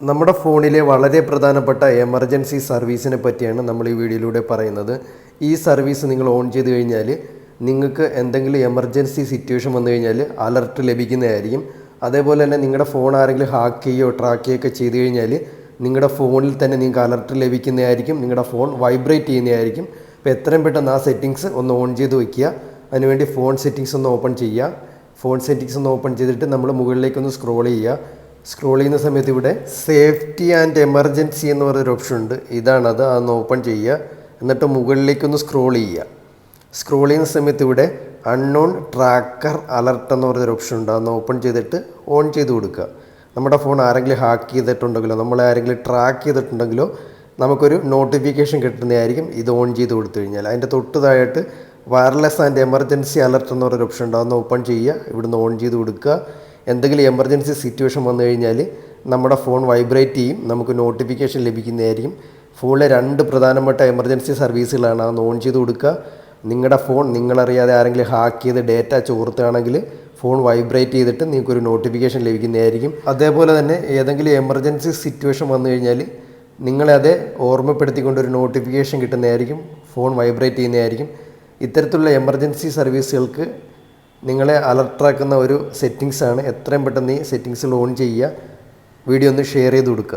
നമ്മുടെ ഫോണിലെ വളരെ പ്രധാനപ്പെട്ട എമർജൻസി സർവീസിനെ പറ്റിയാണ് നമ്മൾ ഈ വീഡിയോയിലൂടെ പറയുന്നത്. ഈ സർവീസ് നിങ്ങൾ ഓൺ ചെയ്ത് കഴിഞ്ഞാൽ നിങ്ങൾക്ക് എന്തെങ്കിലും എമർജൻസി സിറ്റുവേഷൻ വന്നു കഴിഞ്ഞാൽ അലർട്ട് ലഭിക്കുന്നതായിരിക്കും. അതേപോലെ തന്നെ നിങ്ങളുടെ ഫോൺ ആരെങ്കിലും ഹാക്ക് ചെയ്യുകയോ ട്രാക്ക് ചെയ്യുകയൊക്കെ ചെയ്ത് കഴിഞ്ഞാൽ നിങ്ങളുടെ ഫോണിൽ തന്നെ നിങ്ങൾക്ക് അലർട്ട് ലഭിക്കുന്നതായിരിക്കും. നിങ്ങളുടെ ഫോൺ വൈബ്രേറ്റ് ചെയ്യുന്നതായിരിക്കും. അപ്പോൾ എത്രയും പെട്ടെന്ന് ആ സെറ്റിങ്സ് ഒന്ന് ഓൺ ചെയ്ത് വയ്ക്കുക അതിനുവേണ്ടി ഫോൺ സെറ്റിങ്സ് ഒന്ന് ഓപ്പൺ ചെയ്യുക. ഫോൺ സെറ്റിങ്സ് ഒന്ന് ഓപ്പൺ ചെയ്തിട്ട് നമ്മൾ മുകളിലേക്കൊന്ന് സ്ക്രോൾ ചെയ്യുക. സ്ക്രോൾ ചെയ്യുന്ന സമയത്ത് ഇവിടെ സേഫ്റ്റി ആൻഡ് എമർജൻസി എന്ന് പറയുന്നൊരു ഓപ്ഷൻ ഉണ്ട്. ഇതാണത് അതൊന്ന് ഓപ്പൺ ചെയ്യുക. എന്നിട്ട് മുകളിലേക്കൊന്ന് സ്ക്രോൾ ചെയ്യുക. സ്ക്രോൾ ചെയ്യുന്ന സമയത്ത് ഇവിടെ അൺനോൺ ട്രാക്കർ അലർട്ട് എന്ന് പറയുന്നൊരു ഓപ്ഷൻ ഉണ്ട്. അതൊന്ന് ഓപ്പൺ ചെയ്തിട്ട് ഓൺ ചെയ്ത് കൊടുക്കുക. നമ്മുടെ ഫോൺ ആരെങ്കിലും ഹാക്ക് ചെയ്തിട്ടുണ്ടെങ്കിലോ നമ്മളെ ആരെങ്കിലും ട്രാക്ക് ചെയ്തിട്ടുണ്ടെങ്കിലോ നമുക്കൊരു നോട്ടിഫിക്കേഷൻ കിട്ടുന്നതായിരിക്കും ഇത് ഓൺ ചെയ്ത് കൊടുത്തു കഴിഞ്ഞാൽ. അതിന്റെ തൊട്ടതായിട്ട് വയർലെസ് ആൻഡ് എമർജൻസി അലർട്ട് എന്ന് പറയുന്ന ഓപ്ഷൻ ഉണ്ട്. അതൊന്ന് ഓപ്പൺ ചെയ്യുക. ഇവിടുന്ന് ഓൺ ചെയ്ത് കൊടുക്കുക. എന്തെങ്കിലും എമർജൻസി സിറ്റുവേഷൻ വന്നു കഴിഞ്ഞാൽ നമ്മുടെ ഫോൺ വൈബ്രേറ്റ് ചെയ്യും നമുക്ക് നോട്ടിഫിക്കേഷൻ ലഭിക്കുന്നതായിരിക്കും. ഫോണിലെ രണ്ട് പ്രധാനപ്പെട്ട എമർജൻസി സർവീസുകളാണ് അതൊന്ന് ഓൺ ചെയ്ത് കൊടുക്കുക. നിങ്ങളുടെ ഫോൺ നിങ്ങളറിയാതെ ആരെങ്കിലും ഹാക്ക് ചെയ്ത് ഡേറ്റ ചോർത്തുകയാണെങ്കിൽ ഫോൺ വൈബ്രേറ്റ് ചെയ്തിട്ട് നിങ്ങൾക്കൊരു നോട്ടിഫിക്കേഷൻ ലഭിക്കുന്നതായിരിക്കും. അതേപോലെ തന്നെ ഏതെങ്കിലും എമർജൻസി സിറ്റുവേഷൻ വന്നു കഴിഞ്ഞാൽ നിങ്ങളെ അതേ ഓർമ്മപ്പെടുത്തിക്കൊണ്ട് ഒരു നോട്ടിഫിക്കേഷൻ കിട്ടുന്നതായിരിക്കും ഫോൺ വൈബ്രേറ്റ് ചെയ്യുന്നതായിരിക്കും. ഇത്തരത്തിലുള്ള എമർജൻസി സർവീസുകൾക്ക് നിങ്ങളെ അലർട്ടാക്കുന്ന ഒരു സെറ്റിങ്സ് ആണ്. എത്രയും പെട്ടെന്ന് ഈ സെറ്റിങ്സുകൾ ഓൺ ചെയ്യുക. വീഡിയോ ഒന്ന് ഷെയർ ചെയ്ത് കൊടുക്കുക.